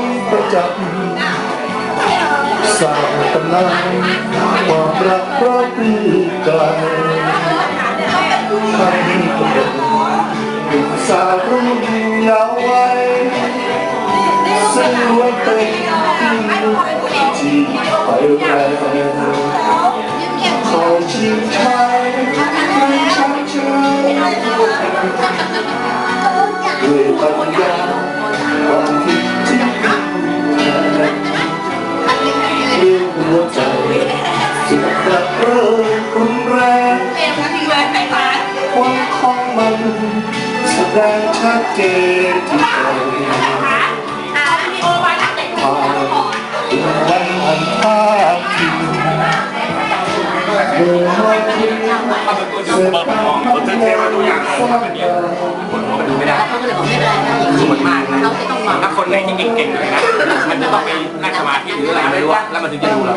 นประจักษ์สร้างตำ วใจสุดระเริงรุนแรงความของมันแสดงชัดเจนที่ใจผ่านวันอันภาคที่เมื่อวันที่เสร็จการทำงานสร้างงานมันดูไม่ได้เขาก็เลยบอกไม่เป็นไรนะอย่างส่นี้วนมากนะเขาจะต้องวางถ้าคนไหนที่เก่งๆเลยนะมันจะ ต้องไปนั่งสมาธิหรืออะไรไม่รู้อะแล้วมันถึงจะดูแล้ว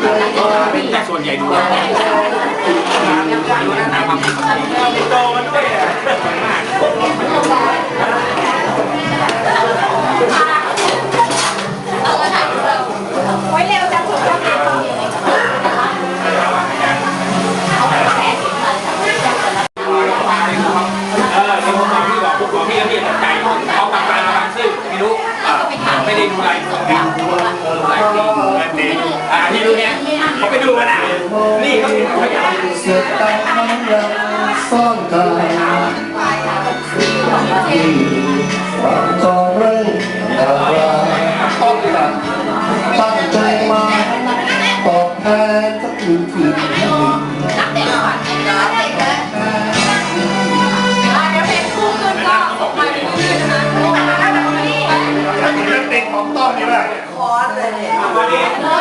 แต่ส่วนใหญ่ดูแล้วดูนะตามความคิดของตัวเองโดนด้วยอะเออในมุมมองที่บอกพวกของพี่ก็พี่สนใจเขากำ ไม่ได้ดูรายของการดูรายที่แบบนี้อ่าที่ดูเนี่ยเขาไปดูมาแล้วนี่เขาเป็นเขาอยากเสร็จแต่ทำยังซ่อนกายที่ฝันก็เร่งดาราต้องการตั้งใจมาตอบแทนสักคืน ด็กของต้อมนี่แหลคอร์สเลย